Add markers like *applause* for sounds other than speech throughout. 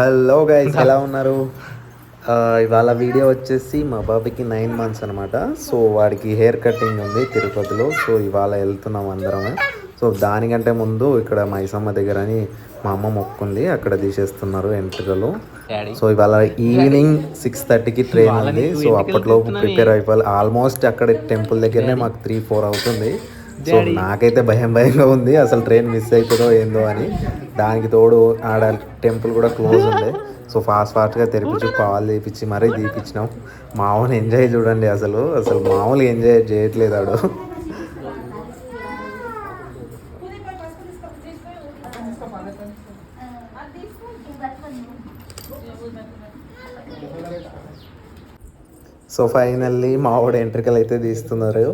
Hello guys ఎలా ఉన్నారు? ఇవాళ వీడియో వచ్చేసి మా బాబుకి నైన్ మంత్స్ అనమాట సో వాడికి హెయిర్ కటింగ్ ఉంది తిరుపతిలో. సో ఇవాళ వెళ్తున్నాం అందరమే. సో దానికంటే ముందు ఇక్కడ మైసమ్మ దగ్గరని మా అమ్మ మొక్కుంది. అక్కడ తీసేస్తున్నారు ఎంట్రుకలు సో ఇవాళ ఈవినింగ్ సిక్స్ థర్టీకి ట్రైన్ ఉంది. సో అప్పట్లోపు ప్రిపేర్ అయిపోవాలి. ఆల్మోస్ట్ అక్కడ టెంపుల్ దగ్గరనే మాకు త్రీ ఫోర్ అవుతుంది. సో నాకైతే భయం భయంగా ఉంది. అసలు ట్రైన్ మిస్ అవుతుందో ఏందో అని. దానికి తోడు ఆడ టెంపుల్ కూడా క్లోజ్ ఉంది సో ఫాస్ట్ ఫాస్ట్గా తెరిపించి పాలు తీపిచ్చి మరీ తీపిచ్చినాం. మామూలు ఎంజాయ్ చూడండి అసలు. అసలు మామూలు ఎంజాయ్ చేయట్లేదు ఆడు. సో ఫైనల్లీ మావాడు ఎంట్రికలు అయితే తీస్తున్నారు.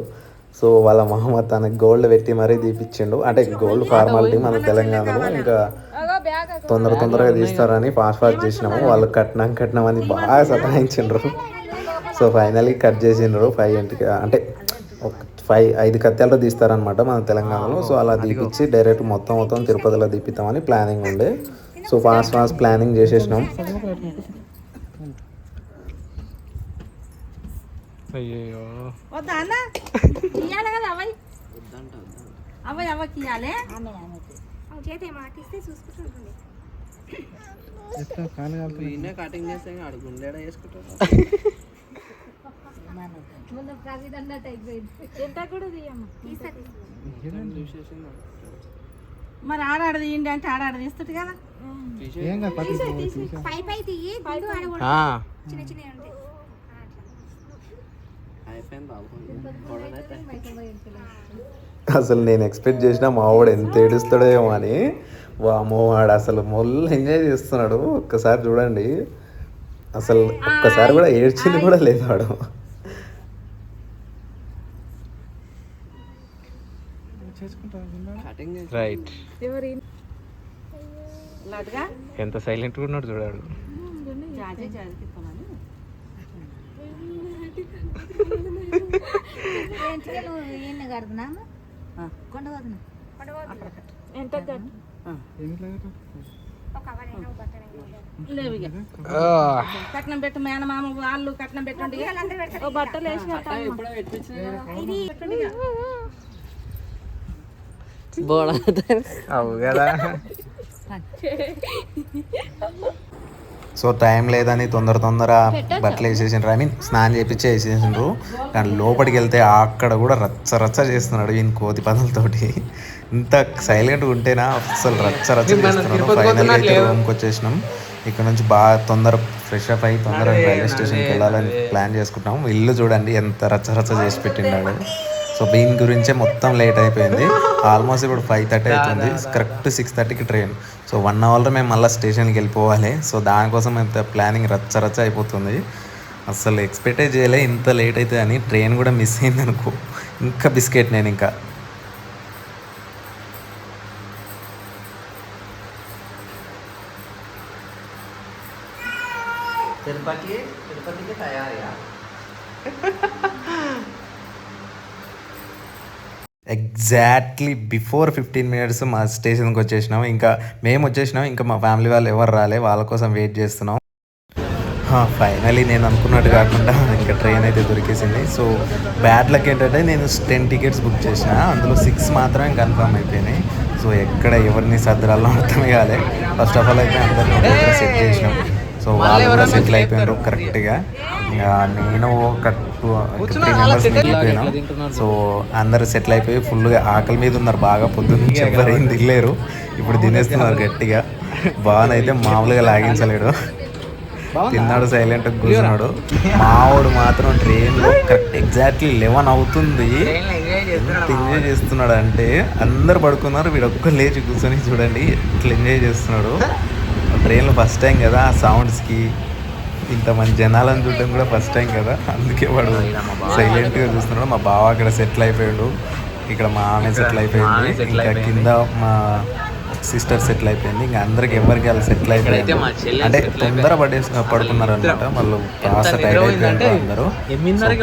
సో వాళ్ళ మామ తనకి గోల్డ్ పెట్టి మరీ తీపిచ్చిండు. అంటే గోల్డ్ ఫార్మాలిటీ మన తెలంగాణలో ఇంకా తొందర తొందరగా తీస్తారని ఫాస్ట్ ఫాస్ట్ చేసినాము. వాళ్ళు కట్నం కట్నం అని బాగా సతాయించిండ్రు. సో ఫైనల్లీ కట్ చేసిండ్రు. ఫైవ్ ఇంటికి అంటే ఒక ఫైవ్ ఐదు కత్తెలతో తీస్తారనమాట మన తెలంగాణలో. సో అలా తీపిచ్చి డైరెక్ట్ మొత్తం మొత్తం తిరుపతిలో తీపిద్దామని ప్లానింగ్ ఉండే. సో ఫాస్ట్ ఫాస్ట్ ప్లానింగ్ చేసేసినాం. అయ్యో వద్దా అన్న? ఇయ్యాలి కదా అవ్వయి అవ్వయి అవ్వకి ఇయ్యాలి. చేతి మాటిస్తే చూసుకుంటుంటుంది ఎట్లా కాలు కాలుతుంది? ఈయన కటింగ్ చేస్తే ఆడు గుండెడ వేసుకుంటాడు ఎంత కూడా తీయమ్మా. తీస్తుంది చూసేసింది మరి ఆడాడ తీయండి అంటే ఆడాడ తీస్తుంది కదా. పై పై తీయి చిన్న చిన్న ఉంటాయి. అయిపోయింది అసలు నేను ఎక్స్పెక్ట్ చేసిన మావాడు ఎంత ఏడుస్తాడో ఏమో అని. వామో వాడు అసలు మొల్ ఎంజాయ్ చేస్తున్నాడు. ఒక్కసారి చూడండి. అసలు ఒక్కసారి కూడా ఏడ్చింది కూడా లేదు వాడు రైట్. ఎంత సైలెంట్ ఉన్నాడు చూడాడు జాజి జాజి తిప్పమని ఎంత ఒక అవర్ అయినా ఒక బట్టలు అయినా లేవు ఇక కట్నం పెట్టు మేనమామ వాళ్ళు కట్నం పెట్టండి ఓ బట్టలు వేసి కట్టాలి ఎప్పుడో పెట్టించిన ఇది బోడ అవు కదా. సో టైం లేదని తొందర తొందర బట్టలు వేసేసిండ్రు. ఐ మీన్ స్నానం చేపించి వేసేసిండ్రు. కానీ లోపలికి వెళ్తే అక్కడ కూడా రచ్చ రచ్చ చేస్తున్నాడు ఈయన కోతి పనులతోటి ఇంత సైలెంట్గా ఉంటేనా అసలు రచ్చ రచ్చ చేస్తున్నాడు. ఫైనల్గా అయితే రూమ్కి వచ్చేసినాం. ఇక్కడ నుంచి బాగా తొందర ఫ్రెష్ అప్ అయ్యి తొందరగా రైల్వే స్టేషన్కి వెళ్ళాలని ప్లాన్ చేసుకుంటాం ఇల్లు చూడండి ఎంత రచ్చ రచ్చ చేసి పెట్టినాడు సో దీని గురించే మొత్తం లేట్ అయిపోయింది. ఆల్మోస్ట్ ఇప్పుడు ఫైవ్ థర్టీ అవుతుంది. కరెక్ట్ సిక్స్ థర్టీకి ట్రైన్ సో వన్ అవర్లో మేము మళ్ళీ స్టేషన్కి వెళ్ళిపోవాలి. సో దానికోసం ఇంత ప్లానింగ్ రచ్చ రచ్చ అయిపోతుంది. అసలు ఎక్స్పెక్టే చేయలే ఇంత లేట్ అవుతుంది అని ట్రైన్ కూడా మిస్ అయింది అనుకో ఇంకా బిస్కెట్ నేను ఇంకా తిరుపతి తిరుపతికి తయారయ్యా ఎగ్జాక్ట్లీ బిఫోర్ ఫిఫ్టీన్ మినిట్స్ మా స్టేషన్కి వచ్చేసినాం. ఇంకా మేము వచ్చేసినాం. ఇంకా మా ఫ్యామిలీ వాళ్ళు ఎవరు రాలే. వాళ్ళ కోసం వెయిట్ చేస్తున్నాం. ఫైనలీ నేను అనుకున్నట్టు కాకుండా ఇంకా ట్రైన్ అయితే దొరికేసింది. సో బ్యాడ్ లక్ ఏంటంటే నేను టెన్ టికెట్స్ బుక్ చేసిన. అందులో సిక్స్ మాత్రమే కన్ఫర్మ్ అయిపోయినాయి. సో ఎక్కడ ఎవరిని సర్దరాల్లో అర్థమే కాలే. ఫస్ట్ ఆఫ్ ఆల్ అయితే అందరిని సెట్ చేసినాం. సో వాళ్ళు కూడా సెటిల్ అయిపోయినారు కరెక్ట్గా నేను ఒక మెంబర్స్ సో అందరు సెటిల్ అయిపోయి ఫుల్గా ఆకలి మీద ఉన్నారు బాగా పొద్దున్న ఎవరు ఏం తినలేరు. ఇప్పుడు తినేస్తున్నారు గట్టిగా. బాగానైతే మామూలుగా లాగించలేడు. తిన్నాడు సైలెంట్ కూర్చున్నాడు. మావాడు మాత్రం ట్రైన్లో కరెక్ట్ ఎగ్జాక్ట్లీ లెవెన్ అవుతుంది. ఎంత ఎంజాయ్ చేస్తున్నాడు అంటే అందరు పడుకున్నారు వీడు ఒక్క లేచి కూర్చొని చూడండి ఎట్లా ఎంజాయ్ చేస్తున్నాడు. ట్రైన్లో ఫస్ట్ టైం కదా ఆ సౌండ్స్కి ఇంతమంది జనాలను చూడడం కూడా ఫస్ట్ టైం కదా. అందుకే వాడు సైలెంట్గా చూస్తున్నాడు. మా బావ అక్కడ సెటిల్ అయిపోయాడు. ఇక్కడ మా ఆమె సెటిల్ అయిపోయింది. ఇంకా కింద మా సిస్టర్ సెటిల్ అయిపోయింది. ఇంకా అందరికి ఎవరికి వాళ్ళు సెటిల్ అయిపోయింది అంటే తొందర పడేసి పడుకున్నారు అనమాట వాళ్ళు కాస్త టైర్ అయిపోయారు అందరూ.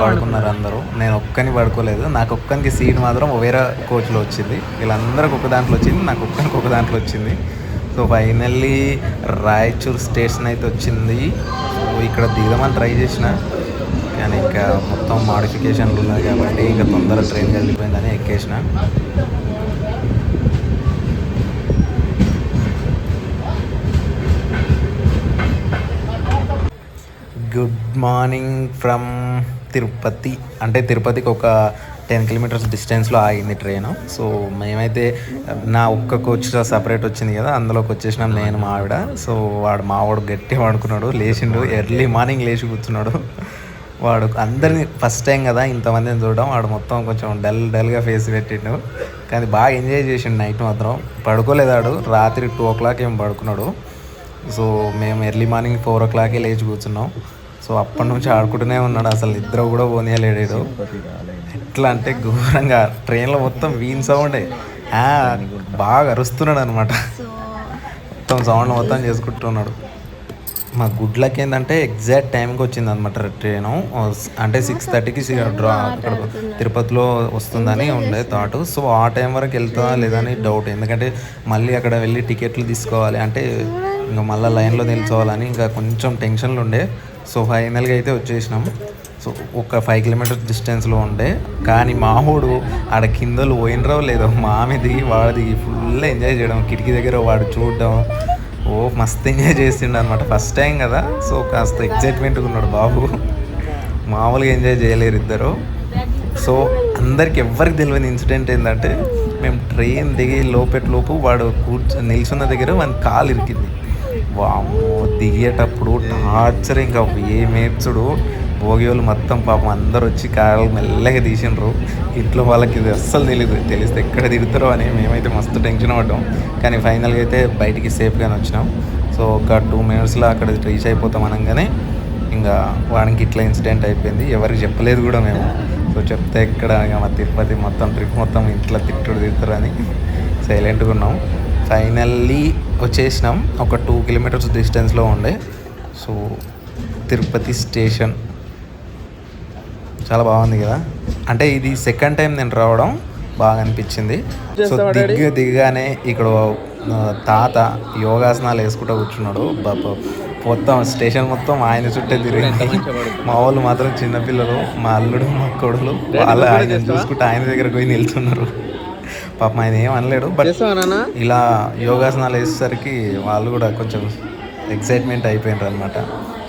పడుకున్నారు. అందరూ నేను ఒక్కని పడుకోలేదు. నాకు ఒక్కనికి సీట్ మాత్రం వేరే కోచ్లో వచ్చింది. వీళ్ళందరికి ఒక దాంట్లో వచ్చింది. నాకు ఒక్కనికి ఒక దాంట్లో వచ్చింది. సో ఫైనల్లీ రాయచూర్ స్టేషన్ అయితే వచ్చింది. ఇక్కడ దిగమని ట్రై చేసిన. కానీ ఇంకా మొత్తం మాడిఫికేషన్లు ఉన్నాయి కాబట్టి ఇంకా తొందర ట్రైన్ వెళ్ళిపోయిందని ఎక్కేసిన. Good morning from Tirupati. అంటే తిరుపతికి ఒక టెన్ కిలోమీటర్స్ డిస్టెన్స్లో ఆగింది ట్రైన్ సో మేమైతే నా ఒక్క కోచ్ సపరేట్ వచ్చింది కదా అందులోకి వచ్చేసినాం నేను మా ఆవిడ. సో వాడు మావాడు గట్టి వాడుకున్నాడు లేచిండు. ఎర్లీ మార్నింగ్ లేచి కూర్చున్నాడు. వాడు అందరిని ఫస్ట్ టైం కదా ఇంతమందిని చూడడం వాడు మొత్తం కొంచెం డల్ డల్గా ఫేస్ పెట్టిండు. కానీ బాగా ఎంజాయ్ చేసిండు నైట్ మాత్రం. పడుకోలేదాడు రాత్రి టూ ఓ క్లాక్ ఏం పడుకున్నాడు. సో మేము ఎర్లీ మార్నింగ్ ఫోర్ ఓ క్లాకే లేచి కూర్చున్నాం. సో అప్పటి నుంచి ఆడుకుంటూనే ఉన్నాడు. అసలు నిద్ర కూడా పోనీయలేడు ఎట్లా అంటే ఘోరంగా. ట్రైన్లో మొత్తం వీన్ సౌండే. బాగా అరుస్తున్నాడు అనమాట మొత్తం సౌండ్ మొత్తం చేసుకుంటున్నాడు. మా గుడ్ లక్ ఏంటంటే ఎగ్జాక్ట్ టైంకి వచ్చింది అనమాట ట్రైను. అంటే సిక్స్ థర్టీకి డ్రా అక్కడ తిరుపతిలో వస్తుందని ఉండే థాట్. సో ఆ టైం వరకు వెళ్తా లేదని డౌట్. ఎందుకంటే మళ్ళీ అక్కడ వెళ్ళి టికెట్లు తీసుకోవాలి అంటే ఇంకా మళ్ళీ లైన్లో నిల్చోవాలని ఇంకా కొంచెం టెన్షన్లు ఉండే. సో ఫైనల్గా అయితే వచ్చేసినాం సో ఒక ఫైవ్ కిలోమీటర్స్ డిస్టెన్స్లో ఉండే. కానీ మామూడు ఆడ కిందలు పోయినరావు లేదో మామి దిగి వాడు దిగి ఫుల్ ఎంజాయ్ చేయడం. కిటికీ దగ్గర వాడు చూడడం. ఓ మస్తు ఎంజాయ్ చేసిండు అనమాట ఫస్ట్ టైం కదా. సో కాస్త ఎక్సైట్మెంట్గా ఉన్నాడు బాబు. మామూలుగా ఎంజాయ్ చేయలేరు ఇద్దరు. సో అందరికి ఎవ్వరికి తెలియని ఇన్సిడెంట్ ఏంటంటే మేము ట్రైన్ దిగి లోపెట్లోపు వాడు కూర్చొని నిల్చున్న దగ్గర వాని కాలు ఇరికింది. వామ్మో దిగేటప్పుడు టార్చర్ ఇంకా ఏమేర్చుడు భోగి వాళ్ళు మొత్తం పాపం అందరు వచ్చి కాళ్ళు మెల్లగా తీసిండ్రు. ఇంట్లో వాళ్ళకి ఇది అస్సలు తెలియదు తెలిస్తే ఎక్కడ తిడతారో అని మేమైతే మస్తు టెన్షన్ పడ్డాం. కానీ ఫైనల్గా అయితే బయటికి సేఫ్గానే వచ్చినాం. సో ఒక టూ మినిట్స్లో అక్కడ రీచ్ అయిపోతాం అనగానే ఇంకా వాడికి ఇట్లా ఇన్సిడెంట్ అయిపోయింది. ఎవరికి చెప్పలేదు కూడా మేము. సో చెప్తే ఎక్కడ ఇక మా తిరుపతి మొత్తం ట్రిప్ మొత్తం ఇంట్లో తిట్టుడు తిడతారని సైలెంట్గా ఉన్నాం. ఫైనల్లీ వచ్చేసినాం. ఒక టూ కిలోమీటర్స్ డిస్టెన్స్లో ఉండే. So Tirupati station. చాలా బాగుంది కదా. అంటే ఇది సెకండ్ టైం నేను రావడం బాగా అనిపించింది. సో దిగ్గు దిగ్గానే ఇక్కడ తాత యోగాసనాలు వేసుకుంటూ కూర్చున్నాడు. బాబా మొత్తం స్టేషన్ మొత్తం ఆయన చుట్టే తిరిగింది మా వాళ్ళు మాత్రం చిన్నపిల్లలు మా అల్లుడు మా కొడులు వాళ్ళు ఆయన చూసుకుంటూ ఆయన దగ్గరకు పోయి నిల్చున్నారు. పాపం ఆయన ఏం అనలేడు బట్ ఇలా యోగాసనాలు వేసేసరికి వాళ్ళు కూడా కొంచెం ఎక్సైట్మెంట్ అయిపోయినారు అనమాట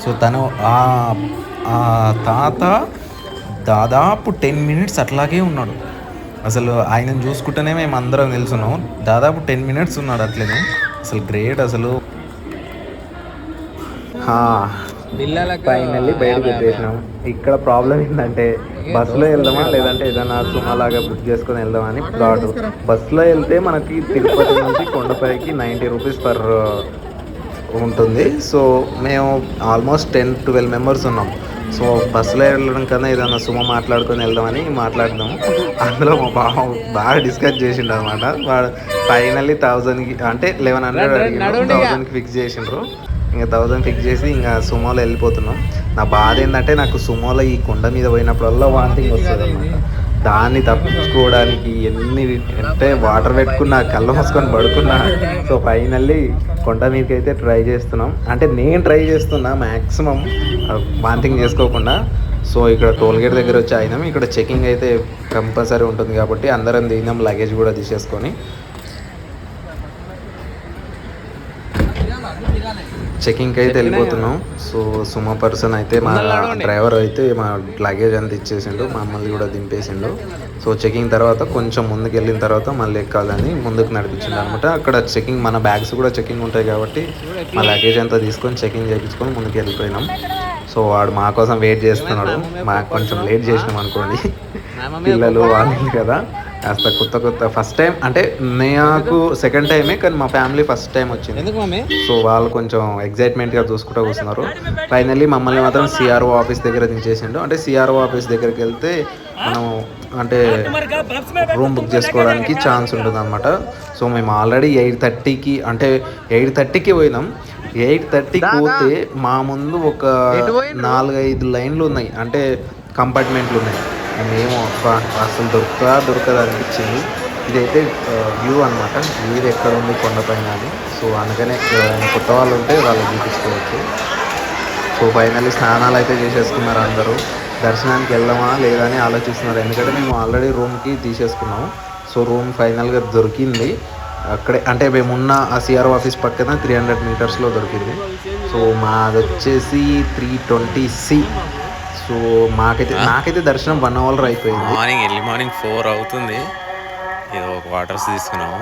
సో తను ఆ తాత దాదాపు టెన్ మినిట్స్ అట్లాగే ఉన్నాడు. అసలు ఆయనను చూసుకుంటేనే మేము అందరం నిల్చున్నాం దాదాపు టెన్ మినిట్స్ ఉన్నాడు అట్లనే. అసలు గ్రేట్ అసలు. ఫైనల్లీ బయటకు వచ్చేసినాం. ఇక్కడ ప్రాబ్లం ఏంటంటే బస్సులో వెళ్దామా లేదంటే ఏదైనా సుమాలాగా బుక్ చేసుకొని వెళ్దామా అని థాట్ బస్సులో వెళ్తే మనకి తిరుపతి నుంచి కొండపైకి నైంటీ రూపీస్ పర్ ఉంటుంది. సో మేము ఆల్మోస్ట్ టెన్ ట్వెల్వ్ మెంబర్స్ ఉన్నాం. సో బస్సులో వెళ్ళడం కన్నా ఏదైనా సుమ మాట్లాడుకొని వెళ్దామని మాట్లాడదాం అందులో మా బావ బాగా డిస్కస్ చేసిండు అనమాట వాడు ఫైనల్లీ థౌజండ్కి అంటే లెవెన్ హండ్రెడ్ అడిగిండు. థౌజండ్కి ఫిక్స్ చేసిండ్రు. ఇంకా థౌజండ్ ఫిక్స్ చేసి ఇంకా సుమోలో వెళ్ళిపోతున్నాం. నా బాధ ఏంటంటే నాకు సుమోలో ఈ కొండ మీద పోయినప్పుడల్లా వాంతింగ్ వస్తుంది అనమాట దాన్ని తప్పించుకోవడానికి ఎన్ని అంటే వాటర్ పెట్టుకున్నా కళ్ళ మూసుకొని పడుకున్నా. సో ఫైనల్లీ కొండ మీదకి అయితే ట్రై చేస్తున్నాం. అంటే నేను ట్రై చేస్తున్నా మ్యాక్సిమం వాంతింగ్ చేసుకోకుండా. సో ఇక్కడ టోల్ గేట్ దగ్గర వచ్చి అయినాం. ఇక్కడ చెకింగ్ అయితే కంపల్సరీ ఉంటుంది కాబట్టి అందరం దిగినాం లగేజ్ కూడా తీసేసుకొని. చెకింగ్కి అయితే వెళ్ళిపోతున్నాం. సో సుమ పర్సన్ అయితే మా డ్రైవర్ అయితే మా లగేజ్ అంతా ఇచ్చేసిండు మమ్మల్ని కూడా దింపేసిండు. సో చెకింగ్ తర్వాత కొంచెం ముందుకు వెళ్ళిన తర్వాత మళ్ళీ ఎక్కాలని ముందుకు నడిపించింది అనమాట అక్కడ చెకింగ్ మన బ్యాగ్స్ కూడా చెకింగ్ ఉంటాయి కాబట్టి మా లగేజ్ అంతా తీసుకొని చెకింగ్ చేయించుకొని ముందుకు వెళ్ళిపోయినాం. సో వాడు మా కోసం వెయిట్ చేస్తున్నాడు. మాకు కొంచెం లేట్ చేసినాం అనుకోండి. పిల్లలు వాళ్ళు కదా. కాస్త కొత్త కొత్త ఫస్ట్ టైం అంటే నాకు సెకండ్ టైమే కానీ మా ఫ్యామిలీ ఫస్ట్ టైం వచ్చింది. ఎందుకు మమ్మీ? సో వాళ్ళు కొంచెం ఎగ్జైట్మెంట్గా చూసుకుంటూ కూర్చున్నారు ఫైనల్లీ మమ్మల్ని మాత్రం సిఆర్ఓ ఆఫీస్ దగ్గర దించేసిండు. అంటే సిఆర్ఓ ఆఫీస్ దగ్గరికి వెళ్తే మనం అంటే రూమ్ బుక్ చేసుకోవడానికి ఛాన్స్ ఉంటుంది అనమాట సో మేము ఆల్రెడీ ఎయిట్ థర్టీకి అంటే ఎయిట్ థర్టీకి పోయినాం. ఎయిట్ థర్టీకి పోతే మా ముందు ఒక నాలుగైదు లైన్లు ఉన్నాయి. అంటే కంపార్ట్మెంట్లు ఉన్నాయి. మేము అబ్బా అసలు దొరుకుతా దొరకదు అనిపించింది. ఇదైతే వ్యూ అనమాట వ్యూ ఇది ఎక్కడ ఉంది కొండపైన అని. సో అందుకనే ఎవరైనా కొత్త వాళ్ళు ఉంటే వాళ్ళు చూపించుకోవచ్చు. సో ఫైనల్లీ స్నానాలు అయితే చేసేసుకున్నారు అందరూ. దర్శనానికి వెళ్దామా లేదా అని ఆలోచిస్తున్నారు. ఎందుకంటే మేము ఆల్రెడీ రూమ్కి తీసేసుకున్నాము. సో రూమ్ ఫైనల్గా దొరికింది. అక్కడే అంటే మేమున్న ఆ సిఆర్ఓ ఆఫీస్ పక్కన త్రీ హండ్రెడ్ మీటర్స్లో దొరికింది. సో మాది వచ్చేసి త్రీ ట్వంటీ సి. సో మాకైతే నాకైతే దర్శనం వన్ అవర్ అయిపోయింది. మార్నింగ్ ఎర్లీ మార్నింగ్ ఫోర్ అవుతుంది. ఏదో ఒక వాటర్స్ తీసుకున్నాము.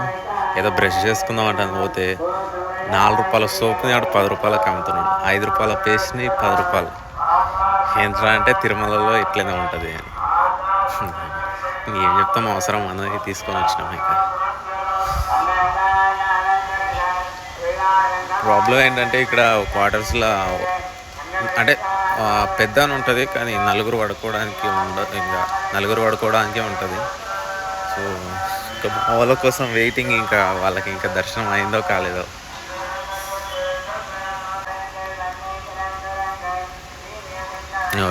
ఏదో బ్రష్ చేసుకుందాం అంటే పోతే నాలుగు రూపాయల సోప్ని ఆడు పది రూపాయలకి అమ్ముతున్నాడు. ఐదు రూపాయల పేస్ట్ని పది రూపాయలు. ఏంట్రా అంటే తిరుమలలో ఇట్లనే ఉంటుంది అని. *laughs* ఇంకేం చెప్తాం అవసరం అనేది తీసుకొని వచ్చినాం ఇక. ప్రాబ్లం ఏంటంటే ఇక్కడ క్వార్టర్స్లో అంటే పెద్ద అని ఉంటుంది కానీ నలుగురు పడుకోవడానికి ఉండదు ఇంకా నలుగురు పడుకోవడానికే ఉంటుంది. సో మా వాళ్ళ కోసం వెయిటింగ్ ఇంకా వాళ్ళకి ఇంకా దర్శనం అయిందో కాలేదో.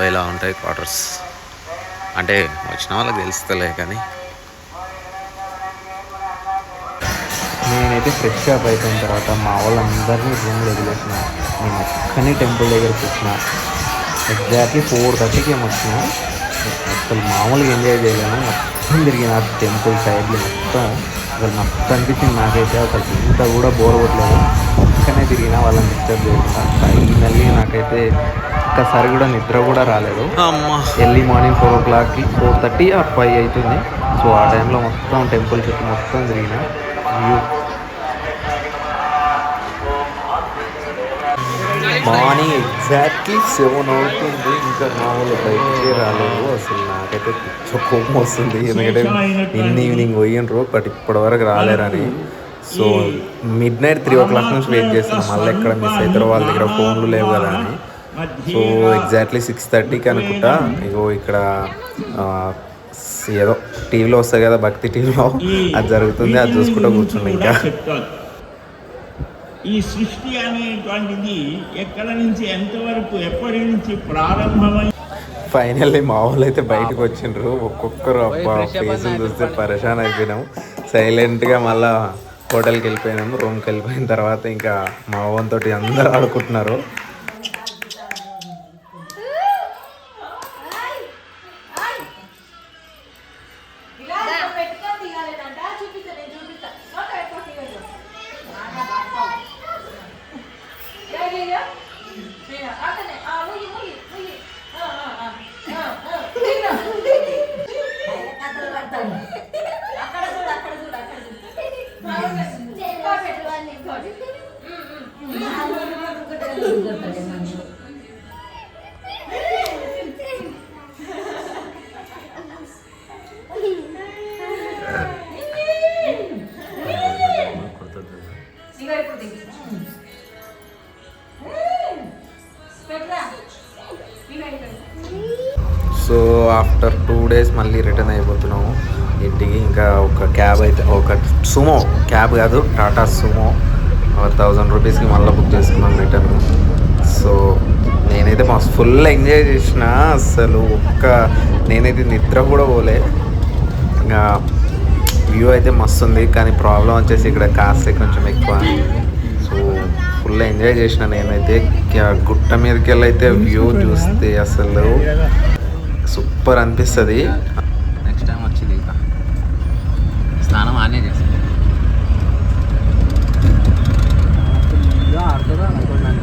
ఇలా ఉంటాయి క్వార్టర్స్ అంటే వచ్చిన వాళ్ళకి తెలుస్తలే కానీ. నేనైతే ఫ్రెష్ అప్ అయిపోయిన తర్వాత మా వాళ్ళందరినీ రూమ్లో వదిలేసిన. నేను ఒక్కని టెంపుల్ దగ్గరికి వచ్చిన. ఎగ్జాక్ట్లీ ఫోర్ థర్టీకి ఏమి వచ్చిన. అసలు మామూలుగా ఎంజాయ్ చేయలేను మొత్తం తిరిగిన టెంపుల్ సైడ్లు మొత్తం. అసలు మస్తు అనిపించింది నాకైతే. అసలు ఇంత కూడా బోర్ కొట్టలేదు. ఒక్కనే తిరిగిన వాళ్ళని డిస్టర్బ్ చేయకుండా. ఫైనల్లీ నాకైతే ఒక్కసారి కూడా నిద్ర కూడా రాలేదు. ఎర్లీ మార్నింగ్ ఫోర్ ఓ క్లాక్కి ఫోర్ థర్టీ ఆ ఫైవ్ అవుతుంది. సో ఆ టైంలో మొత్తం టెంపుల్ చుట్టూ మొత్తం తిరిగిన. వ్యూ మార్నింగ్ ఎగ్జాక్ట్లీ సెవెన్ అవుతుంది. ఇంకా మామూలు బయటికి రాలేదు. అసలు నాకైతే కోపం వస్తుంది. ఎందుకంటే నిన్న ఈవినింగ్ పోయినరు బట్ ఇప్పటివరకు రాలేరని. So midnight three o'clock నుంచి వెయిట్ చేస్తున్నాం. మళ్ళీ ఎక్కడ మిస్ అవుతారో వాళ్ళ దగ్గర ఫోన్లు లేవు కదా అని. సో ఎగ్జాక్ట్లీ సిక్స్ థర్టీకి అనుకుంటా. ఇగో ఇక్కడ ఏదో టీవీలో వస్తాయి కదా భక్తి టీవీలో. అది జరుగుతుంది. అది చూసుకుంటూ కూర్చుంది ఇంకా. ఈ సృష్టి అనేటువంటిది ఎక్కడ నుంచి ఎంతవరకు ఎప్పటి నుంచి ప్రారంభమై ఫైనల్లీ మా వాళ్ళు అయితే బయటకు వచ్చిండ్రు. ఒక్కొక్కరు అబ్బా ఫేస్ చూస్తే పరేషాన్ అయిపోయినాము. సైలెంట్గా మళ్ళా హోటల్కి వెళ్ళిపోయినాము రూమ్కి వెళ్ళిపోయిన తర్వాత ఇంకా మా తోటి అందరూ ఆడుకుంటున్నారు. సుమో క్యాబ్ కాదు టాటా సుమో. థౌజండ్ రూపీస్కి మళ్ళీ బుక్ చేసుకున్నాను రిటర్న్ సో నేనైతే మా ఫుల్ ఎంజాయ్ చేసిన. అసలు ఒక్క నేనైతే నిద్ర కూడా పోలే. ఇంకా వ్యూ అయితే మస్తు ఉంది కానీ ప్రాబ్లం వచ్చేసి ఇక్కడ కాస్ట్ కొంచెం ఎక్కువ. సో ఫుల్ ఎంజాయ్ చేసిన నేనైతే. గుట్ట మీదకి వెళ్ళి అయితే వ్యూ చూస్తే అసలు సూపర్ అనిపిస్తుంది. నెక్స్ట్ టైం వచ్చింది ఇంకా స్నానం ఆనే చేస్తాను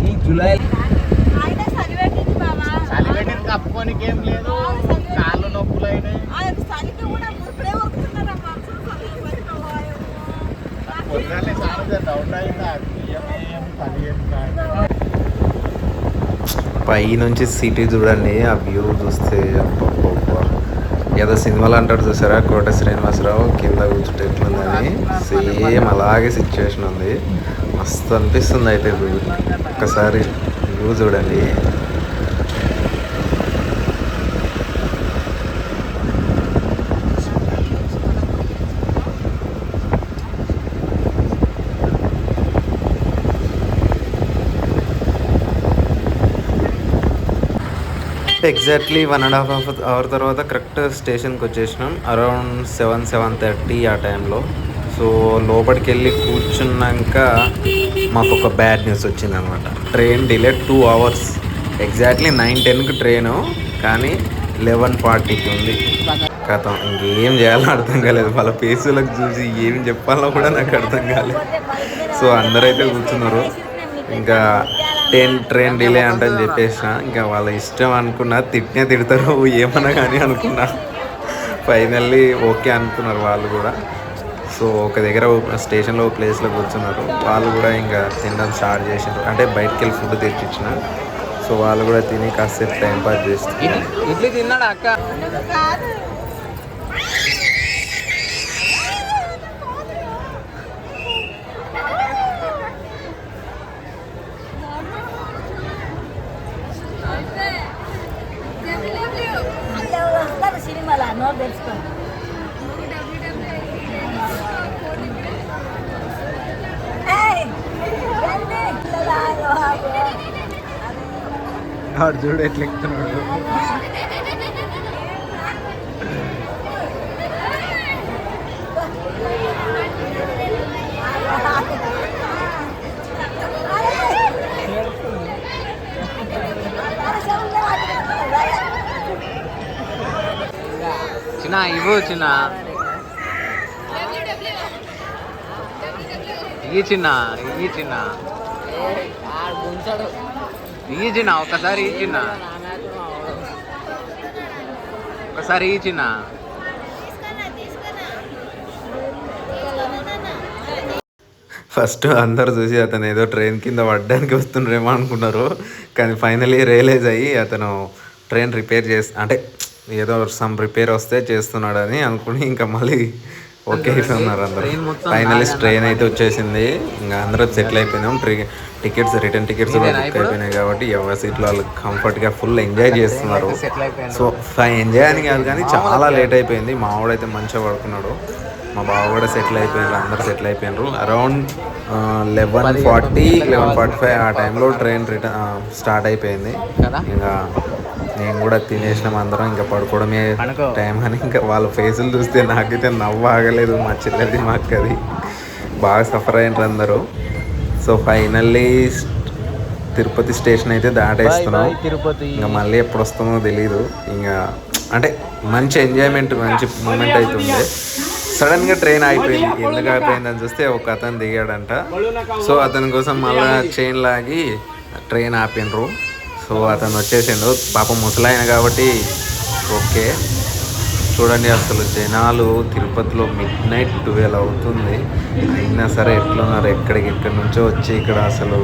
ఈ జూలై ఆయన చలిపెట్టింది బావా కప్పుకోనికి ఏం లేదు కాళ్ళు నొప్పులు అయినాయి ఆయన చలికి కూడా ఇప్పుడే వస్తున్నారమ్మా చలికి పట్టుకోవాలి పొద్దున్నే స్నానం చేద్దాం ఉంటాయిందా బియ్యం పదిహేను కాయలు పై నుంచి సిటీ చూడండి ఆ వ్యూ చూస్తే ఏదో సినిమాలు అంటాడు చూసారా? కోట శ్రీనివాసరావు కింద కూర్చుంటే ఎట్లుందని? సేమ్ అలాగే సిచ్యువేషన్ ఉంది. మస్తు అనిపిస్తుంది అయితే వ్యూ ఒక్కసారి వ్యూ చూడండి. Exactly one and half half hour తర్వాత కరెక్ట్ స్టేషన్కి వచ్చేసినాం. అరౌండ్ సెవెన్ సెవెన్ థర్టీ ఆ టైంలో సో లోపలికి వెళ్ళి కూర్చున్నాక మాకు ఒక బ్యాడ్ న్యూస్ వచ్చిందనమాట. Train delay two hours exactly nine టెన్కి ట్రైను కానీ లెవెన్ ఫార్టీకి ఉంది. కథ ఇంకేం చేయాలో అర్థం కాలేదు. వాళ్ళ ఫేసులకు చూసి ఏం చెప్పాలో కూడా నాకు అర్థం కాలేదు. సో అందరైతే కూర్చున్నారు. ఇంకా ట్రైన్ ట్రైన్ డిలే అంటని చెప్పేసిన ఇంకా వాళ్ళ ఇష్టం అనుకున్నా తిట్టినే తిడతారు ఏమన్నా కానీ అనుకున్నా. ఫైనల్లీ ఓకే అనుకున్నారు వాళ్ళు కూడా. సో ఒక దగ్గర స్టేషన్లో ఒక ప్లేస్లో కూర్చున్నారు. వాళ్ళు కూడా ఇంకా తినడం స్టార్ట్ చేసారు అంటే బయటికి వెళ్ళి ఫుడ్ తెచ్చిచ్చిన. సో వాళ్ళు కూడా తిని కాసేపు టైం పాస్ చేస్తారు ఇడ్లీ తిన్నాడా అక్క సినిమాలో నోరు తెచ్చుకోండి వాడు చూడు ఎట్లా ఎక్కుతున్నాడు చిన్న ఇవ్వు చిన్న ఈ చిన్న ఈ చిన్న. ఈ చిన్న ఒకసారి ఈ చిన్న. ఒకసారి ఈ చిన్న. ఫస్ట్ అందరు చూసి అతను ఏదో ట్రైన్ కింద పడ్డానికి వస్తుండ్రేమో అనుకున్నారు. కానీ ఫైనలీ రియలైజ్ అయ్యి అతను ట్రైన్ రిపేర్ చేసి అంటే ఏదో సమ్ రిపేర్ వస్తే చేస్తున్నాడని అనుకుని ఇంకా మళ్ళీ ఓకే అయిపోయినారు అందరు. ఫైనలీ ట్రైన్ అయితే వచ్చేసింది. ఇంకా అందరూ సెటిల్ అయిపోయినాం. ట్రీ టికెట్స్ రిటర్న్ టికెట్స్ కూడా బుక్? అయిపోయినాయి కాబట్టి ఎవరి సీట్లో వాళ్ళు కంఫర్ట్గా ఫుల్ ఎంజాయ్ చేస్తున్నారు. సో ఎంజాయ్ అని కాదు కానీ చాలా లేట్ అయిపోయింది. మా వాడైతే మంచిగా పడుకున్నాడు. మా బావ కూడా సెటిల్ అయిపోయినారు అందరు సెటిల్ అయిపోయినారు around eleven forty eleven forty five ఆ టైంలో ట్రైన్ రిటర్న్ స్టార్ట్ అయిపోయింది. ఇంకా నేను కూడా తినేసినాం అందరం ఇంకా పడుకోవడమే పడుకో. టైం అని ఇంకా వాళ్ళ ఫేసులు చూస్తే నాకైతే నవ్వు ఆగలేదు మా చెల్లెది మా అక్కది. బాగా సఫర్ అయినారు అందరూ. సో ఫైనల్లీ తిరుపతి స్టేషన్ అయితే దాటేస్తున్నాం. తిరుపతి. ఇంకా మళ్ళీ ఎప్పుడు వస్తుందో తెలియదు ఇంకా అంటే మంచి ఎంజాయ్మెంట్ మంచి మూమెంట్ అయితే ఉంది. సడన్గా ట్రైన్ అయిపోయింది ఎందుకు అయిపోయిందని చూస్తే ఒక అతను దిగాడంట. సో అతని కోసం మళ్ళీ చైన్ లాగి ట్రైన్ ఆపినరు సో అతను వచ్చేసిండు. పాపం ముసలాయన కాబట్టి ఓకే. చూడండి అసలు జనాలు తిరుపతిలో మిడ్ నైట్ ట్వెల్వ్ అవుతుంది. అయినా సరే ఎట్లున్నారు ఎక్కడికి ఎక్కడి నుంచో వచ్చి ఇక్కడ అసలు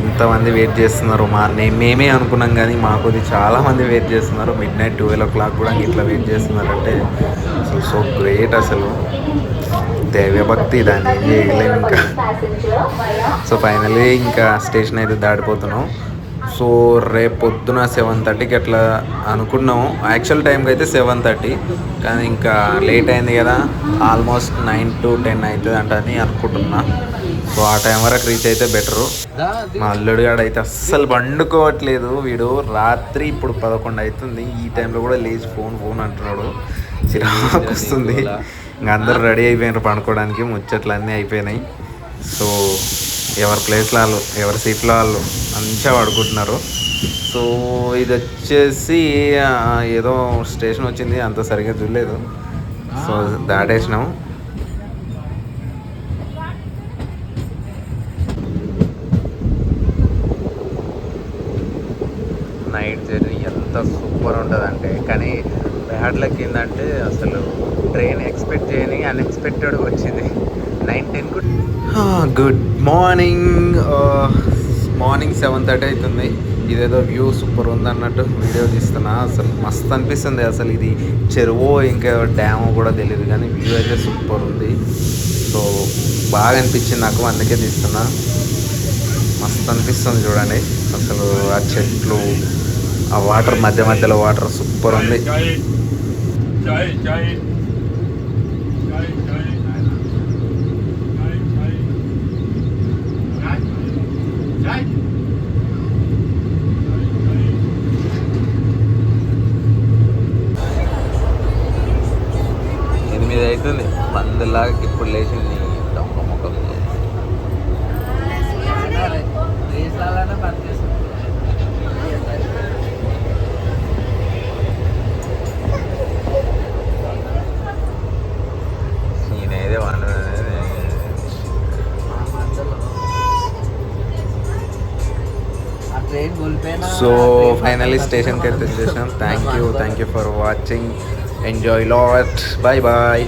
ఎంతమంది వెయిట్ చేస్తున్నారు? మా మేమే అనుకున్నాం కానీ మాకు ఇది చాలా మంది వెయిట్ చేస్తున్నారు. Midnight twelve o'clock కూడా ఇట్లా వెయిట్ చేస్తున్నారంటే అసలు సో గ్రేట్ అసలు. దైవభక్తి దాన్ని ఏం చేయలేము ఇంకా. సో ఫైనలీ ఇంకా స్టేషన్ అయితే దాటిపోతున్నాం. సో రేపు పొద్దున సెవెన్ థర్టీకి అట్లా అనుకున్నాము. యాక్చువల్ టైంకి అయితే సెవెన్ థర్టీ కానీ ఇంకా లేట్ అయింది కదా. ఆల్మోస్ట్ నైన్ టు టెన్ అవుతుంది అంట అని అనుకుంటున్నా. సో ఆ టైం వరకు రీచ్ అయితే బెటరు మా అల్లుడిగాడు అయితే అస్సలు పండుకోవట్లేదు వీడు. రాత్రి ఇప్పుడు పదకొండు అవుతుంది. ఈ టైంలో కూడా లేచి ఫోన్ ఫోన్ అంటున్నాడు. చిరాకు వస్తుంది. ఇంకా అందరూ రెడీ అయిపోయినారు పండుకోవడానికి. ముచ్చట్లు అన్నీ అయిపోయినాయి. సో ఎవరి ప్లేస్లో వాళ్ళు ఎవరి సీట్లో వాళ్ళు మంచిగా పడుకుంటున్నారు. సో ఇది వచ్చేసి ఏదో స్టేషన్ వచ్చింది అంత సరిగ్గా చూడలేదు. సో దాటేసినాం. నైట్ జర్నీ ఎంత సూపర్ ఉంటుంది అంటే కానీ బ్యాడ్ లక్ ఏంటంటే అసలు ట్రైన్ ఎక్స్పెక్ట్ చేయని అన్ఎక్స్పెక్టెడ్ వచ్చింది. Nine ten good morning morning seven thirty అవుతుంది. ఇదేదో వ్యూ సూపర్ ఉంది అన్నట్టు వీడియో తీస్తున్నా. అసలు మస్తు అనిపిస్తుంది. అసలు ఇది చెరువు ఇంకా డ్యామ్ కూడా తెలియదు కానీ వ్యూ అయితే సూపర్ ఉంది. సో బాగా అనిపించింది నాకు. అందుకే తీస్తున్నా. మస్తు అనిపిస్తుంది చూడండి. అసలు ఆ చెట్లు ఆ వాటర్ మధ్య మధ్యలో వాటర్ సూపర్ ఉంది. ఎనిమిది అవుతుంది మందులాగా ఇప్పుడు లేచింది. ఫైనలీ స్టేషన్కి అయితే వచ్చేసాం thank you thank you for watching enjoy lot bye bye